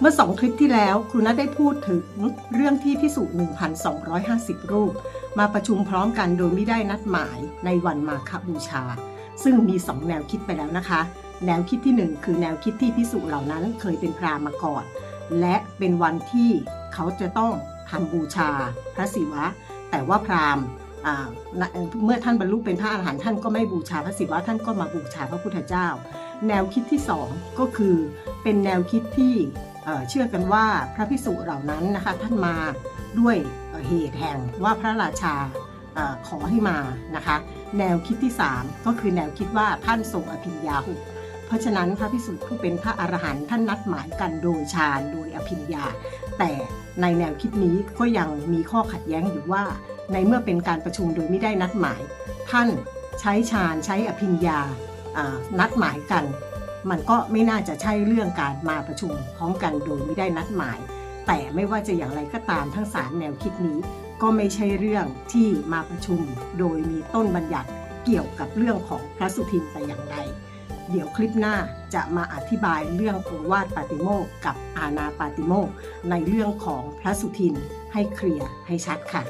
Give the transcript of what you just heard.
เมื่อสองคลิปที่แล้วครูนัทได้พูดถึงเรื่องที่พิสูจน์1,250 รูป มาประชุมพร้อมกันโดยไม่ได้นัดหมายในวันมาคบูชา ซึ่งมี 2 แนวคิดไปแล้วนะคะ แนวคิดที่ 1 คือแนวคิดที่พิสูจน์เหล่านั้นเคยเป็นพราหมณ์มาก่อน และเป็นวันที่เขาจะต้องทำบูชาพระศิวะ แต่ว่าพราหมณ์เมื่อท่านบรรลุเป็นพระอรหันต์ท่านก็ไม่บูชาพระศิวะท่านก็มาบูชาพระพุทธเจ้า แนวคิดที่ 2 ก็คือเป็นแนวคิดที่ เชื่อกันว่าพระพิสุเหล่านั้นนะคะท่านมาด้วยเหตุแห่งว่าพระราชาอขอให้มานะคะแนวคิดที่ 3 ก็คือแนวคิดว่าท่านทรงอภิญญาหุเพราะฉะนั้นพระพิสุผู้เป็นพระอรหันต์ท่านนัดหมายกันโดยฌานโดยอภิญญา แต่ในแนวคิดนี้ก็ยังมีข้อขัดแย้งอยู่ว่า ในเมื่อเป็นการประชุมโดยไม่ได้นัดหมาย ท่านใช้ฌานใช้อภิญญานัดหมายกัน มันก็ไม่น่าจะใช่เรื่องการมาประชุมพร้อมกันโดยไม่ได้นัดหมาย แต่ไม่ว่าจะอย่างไรก็ตามทั้งสามแนวคิดนี้ ก็ไม่ใช่เรื่องที่มาประชุมโดยมีต้นบัญญัติเกี่ยวกับเรื่องของพระสุทินแต่อย่างใด เดี๋ยวคลิปหน้าจะมาอธิบายเรื่องโอวาทปาติโมกกับอาณาปาติโมกในเรื่องของพระสุทินให้เคลียร์ให้ชัดค่ะ